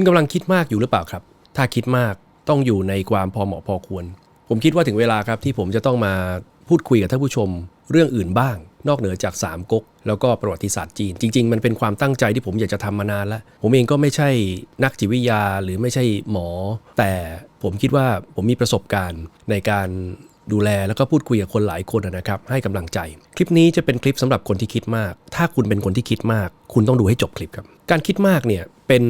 คุณกำลังคิดมากอยู่หรือเปล่าครับ ถ้าคิดมากต้องอยู่ในความพอเหมาะพอควร ผมคิดว่าถึงเวลาครับที่ผมจะต้องมาพูดคุยกับท่านผู้ชม เรื่องอื่นบ้าง นอกเหนือจากสามก๊กแล้วก็ประวัติศาสตร์จีน จริง ๆ มันเป็นความตั้งใจที่ผมอยากจะทำมานานแล้ว ผมเองก็ไม่ใช่นักจิตวิทยาหรือไม่ใช่หมอ แต่ผมคิดว่าผมมีประสบการณ์ในการดูแลแล้วก็พูดคุยกับคนหลายคนนะครับให้กำลังใจ คลิปนี้จะเป็นคลิปสำหรับคนที่คิดมาก ถ้าคุณเป็นคนที่คิดมาก คุณต้องดูให้จบคลิปครับ การคิดมากเนี่ยเป็น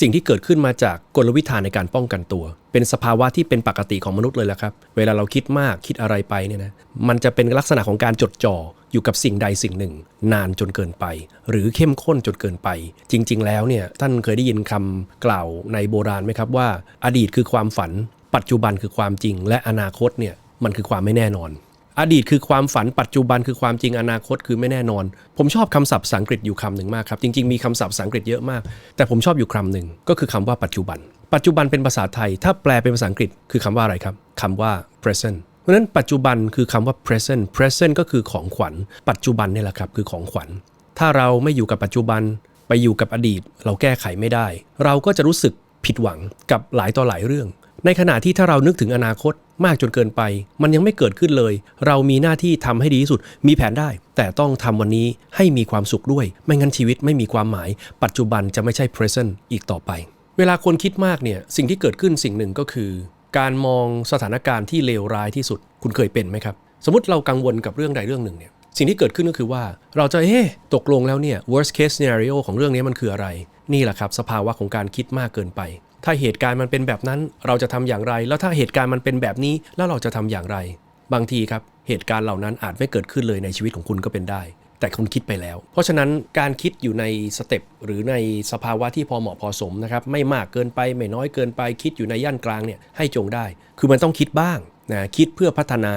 สิ่งที่เกิดขึ้นมาจากกลวิธีในการป้องกันตัว เป็นสภาวะที่เป็นปกติของมนุษย์เลยแหละครับ เวลาเราคิดมากคิดอะไรไปเนี่ยนะมันจะเป็นลักษณะของการจดจ่ออยู่กับสิ่งใดสิ่งหนึ่ง นานจนเกินไป หรือเข้มข้นจนเกินไป จริง ๆ แล้วเนี่ยท่านเคยได้ยินคำกล่าวในโบราณไหมครับว่า อดีตคือความฝัน ปัจจุบันคือความจริง และอนาคตเนี่ยมันคือความไม่แน่นอน อดีตคือความฝันปัจจุบันคือความจริงอนาคตคือไม่แน่นอน ผมชอบคำศัพท์ภาษาอังกฤษอยู่คำหนึ่งมากครับ จริง ๆ มีคำศัพท์ภาษาอังกฤษเยอะมาก แต่ผมชอบอยู่คำหนึ่งก็คือคำว่าปัจจุบัน ปัจจุบันเป็นภาษาไทย ถ้าแปลเป็นภาษาอังกฤษคือคำว่าอะไรครับคำว่า present เพราะฉะนั้นปัจจุบันคือคำว่า present present ก็คือของขวัญ ปัจจุบันนี่แหละครับคือของขวัญ ถ้าเราไม่อยู่กับปัจจุบันไปอยู่กับอดีต เราแก้ไขไม่ได้ เราก็จะรู้สึกผิดหวังกับหลายต่อหลายเรื่อง ในขณะที่ถ้าเรานึกถึงอนาคต มากจนเกินไป มันยังไม่เกิดขึ้นเลย เรามีหน้าที่ทำให้ดีที่สุด มีแผนได้ แต่ต้องทำวันนี้ให้มีความสุขด้วย ไม่งั้นชีวิตไม่มีความหมาย ปัจจุบันจะไม่ใช่ present อีกต่อไป เวลาคนคิดมากเนี่ยสิ่งที่เกิดขึ้นสิ่งหนึ่งก็คือ การมองสถานการณ์ที่เลวร้ายที่สุด คุณเคยเป็นไหมครับ สมมติเรากังวลกับเรื่องใดเรื่องหนึ่งเนี่ยสิ่งที่เกิดขึ้นก็คือว่าเราจะเอ๊ะตกลงแล้วเนี่ย worst case scenario ของเรื่องนี้มันคืออะไร นี่แหละครับ สภาวะของการคิดมากเกินไป ถ้าเหตุการณ์มันเป็นแบบนั้นเราจะทำอย่างไร แล้วถ้าเหตุการณ์มันเป็นแบบนี้แล้วเราจะทำอย่างไร บางทีครับเหตุการณ์เหล่านั้นอาจไม่เกิดขึ้นเลยในชีวิตของคุณก็เป็นได้ แต่คุณคิดไปแล้ว เพราะฉะนั้นการคิดอยู่ในสเต็ปหรือในสภาวะที่พอเหมาะพอสมนะครับไม่มากเกินไปไม่น้อยเกินไป คิดอยู่ในย่านกลางเนี่ยให้จงได้ คือมันต้องคิดบ้างนะคิดเพื่อพัฒนา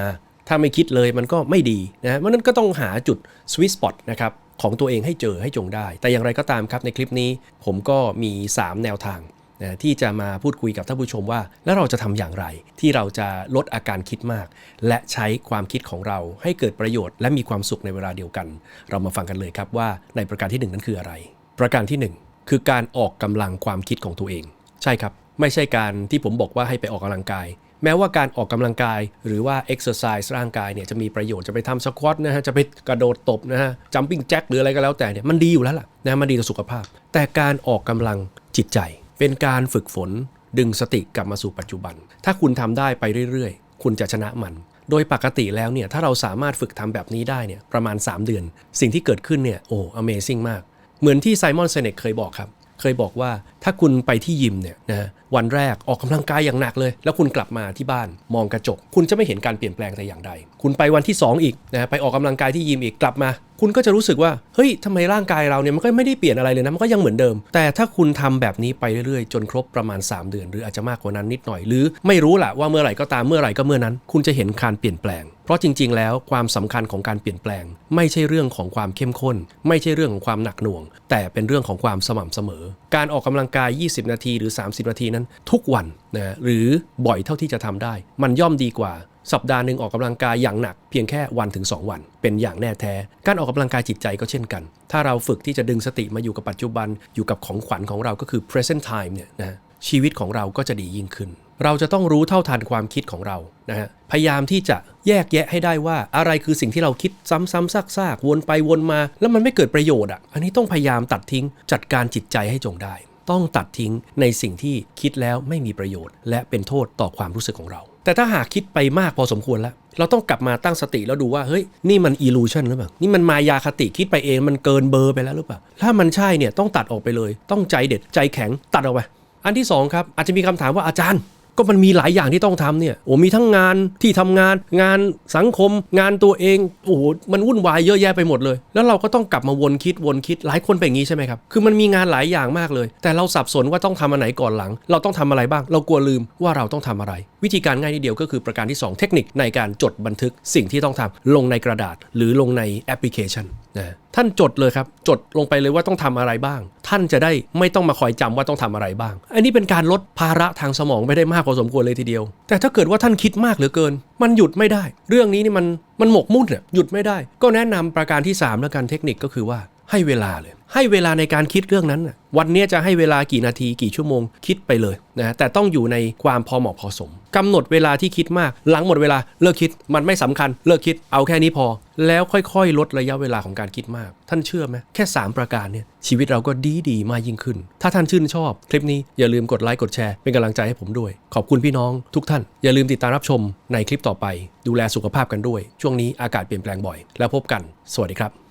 ถ้าไม่คิดเลยมันก็ไม่ดีนะเพราะนั้นก็ต้องหาจุด sweet spot นะครับของตัวเองให้เจอให้จงได้ แต่อย่างไรก็ตามครับในคลิปนี้ ผมก็มี 3 แนวทาง นะที่จะมาพูดคุยกับท่านผู้ชมว่า แล้วเราจะทำอย่างไร ที่เราจะลดอาการคิดมาก และใช้ความคิดของเราให้เกิดประโยชน์ และมีความสุขในเวลาเดียวกัน เรามาฟังกันเลยครับว่าในประการที่ 1 นั้นคืออะไร ประการที่ 1 คือการออกกำลังความคิดของตัวเอง ใช่ครับ ไม่ใช่การที่ผมบอกว่าให้ไปออกกำลังกายแม้ว่าการออกกำลังกายหรือว่า exercise ร่างกายเนี่ยจะมีประโยชน์จะไปทำสควอตนะฮะจะไปกระโดดตบนะฮะ jumping jack หรืออะไรก็แล้วแต่เนี่ยมันดีอยู่แล้วล่ะนะมันดีต่อสุขภาพ แต่การออกกำลังจิตใจ เป็นการฝึกฝนดึงสติกลับมาสู่ปัจจุบัน ถ้าคุณทำได้ไปเรื่อยๆ คุณจะชนะมัน โดยปกติแล้วเนี่ยถ้าเราสามารถฝึกทำแบบนี้ได้เนี่ยประมาณ 3 เดือน สิ่งที่เกิดขึ้นเนี่ยโอ้ Amazing มาก เหมือนที่ไซมอนเซเนกเคยบอกครับ เคยบอกว่าถ้าคุณไปที่ยิมเนี่ยนะ วันแรกออกกำลังกายอย่างหนักเลย แล้วคุณกลับมาที่บ้านมองกระจก คุณจะไม่เห็นการเปลี่ยนแปลงแต่อย่างใด คุณไปวันที่ 2 อีกนะไปออกกำลังกายที่ยิมอีกกลับมา คุณก็จะรู้สึกว่าเฮ้ยทำไมร่างกายเราเนี่ยมันก็ไม่ได้เปลี่ยนอะไรเลยนะมันก็ยังเหมือนเดิม แต่ถ้าคุณทำแบบนี้ไปเรื่อยๆ จนครบประมาณ 3 เดือน หรืออาจจะมากกว่านั้นนิดหน่อยหรือ ไม่รู้ละว่าเมื่อไหร่ก็ตามเมื่อไหร่ก็เมื่อนั้น คุณจะเห็นการเปลี่ยนแปลงเพราะจริง ๆ แล้วความสำคัญของการเปลี่ยนแปลง ไม่ใช่เรื่องของความเข้มข้น ไม่ใช่เรื่องของความหนักหน่วง แต่เป็นเรื่องของความสม่ำเสมอการออกกำลังกาย 20 นาทีหรือ 30 นาทีนั้น ทุกวันนะหรือบ่อยเท่าที่จะทำได้ มันย่อมดีกว่าสัปดาห์หนึ่งออกกำลังกายอย่างหนักเพียงแค่วันถึง 2 วัน เป็นอย่างแน่แท้ การออกกำลังกายจิตใจก็เช่นกัน ถ้าเราฝึกที่จะดึงสติมาอยู่กับปัจจุบันอยู่กับของขวัญของเราก็คือ present time เนี่ยนะชีวิตของเราก็จะดียิ่งขึ้น เราจะต้องรู้เท่าทันความคิดของเรานะฮะพยายามที่จะแยกแยะให้ได้ว่าอะไรคือสิ่งที่เราคิดซ้ำๆซากๆวนไปวนมา แล้วมันไม่เกิดประโยชน์อะอันนี้ต้องพยายามตัดทิ้งจัดการจิตใจให้จงได้ ต้องตัดทิ้งในสิ่งที่คิดแล้วไม่มีประโยชน์ และเป็นโทษต่อความรู้สึกของเรา แต่ถ้าหากคิดไปมากพอสมควรแล้ว เราต้องกลับมาตั้งสติแล้วดูว่าเฮ้ยนี่มัน illusion หรือเปล่านี่มันมายาคติคิดไปเองมันเกินเบอร์ไปแล้วหรือเปล่าถ้ามันใช่เนี่ยต้องตัดออกไปเลย ต้องใจเด็ดใจแข็งตัดออกไปอันที่สองครับอาจจะมีคำถามว่าอาจารย์ ก็มันมีหลายอย่างที่ต้องทำเนี่ยโอ้มีทั้งงานที่ทำงาน งานสังคม งานตัวเองโอ้โหมันวุ่นวายเยอะแยะไปหมดเลย แล้วเราก็ต้องกลับมาวนคิดวนคิดหลายคนเป็นอย่างนี้ใช่ไหมครับคือมันมีงานหลายอย่างมากเลย แต่เราสับสนว่าต้องทำอันไหนก่อนหลัง เราต้องทำอะไรบ้าง เรากลัวลืมว่าเราต้องทำอะไร วิธีการง่ายนิดเดียวก็คือประการที่ 2 เทคนิคในการจดบันทึกสิ่งที่ต้องทำลงในกระดาษ หรือลงในแอปพลิเคชันนะท่านจดเลยครับจดลงไปเลยว่าต้องทำอะไรบ้าง ท่านจะได้ไม่ต้องมาคอยจำว่าต้องทำอะไรบ้าง อันนี้เป็นการลดภาระทางสมองไปได้มากพอสมควรเลยทีเดียว แต่ถ้าเกิดว่าท่านคิดมากเหลือเกิน มันหยุดไม่ได้ เรื่องนี้นี่มันมันหมกมุ่นเนี่ยหยุดไม่ได้ ก็แนะนำประการที่3แล้วกันเทคนิคก็คือว่า ให้เวลาเลย ให้เวลาในการคิดเรื่องนั้น วันนี้จะให้เวลากี่นาทีกี่ชั่วโมงคิดไปเลยนะแต่ต้องอยู่ในความพอเหมาะพอสมกำหนดเวลาที่คิดมาก หลังหมดเวลาเลิกคิดมันไม่สำคัญ เลิกคิดเอาแค่นี้พอ แล้วค่อยๆ ลดระยะเวลาของการคิดมาก ท่านเชื่อไหมแค่ 3 ประการเนี่ยชีวิตเราก็ดีดีมากยิ่งขึ้น ถ้าท่านชื่นชอบคลิปนี้อย่าลืมกดไลค์กดแชร์เป็นกำลังใจให้ผมด้วย ขอบคุณพี่น้องทุกท่าน อย่าลืมติดตามรับชมในคลิปต่อไป ดูแลสุขภาพกันด้วย ช่วงนี้อากาศเปลี่ยนแปลงบ่อย แล้วพบกัน สวัสดีครับ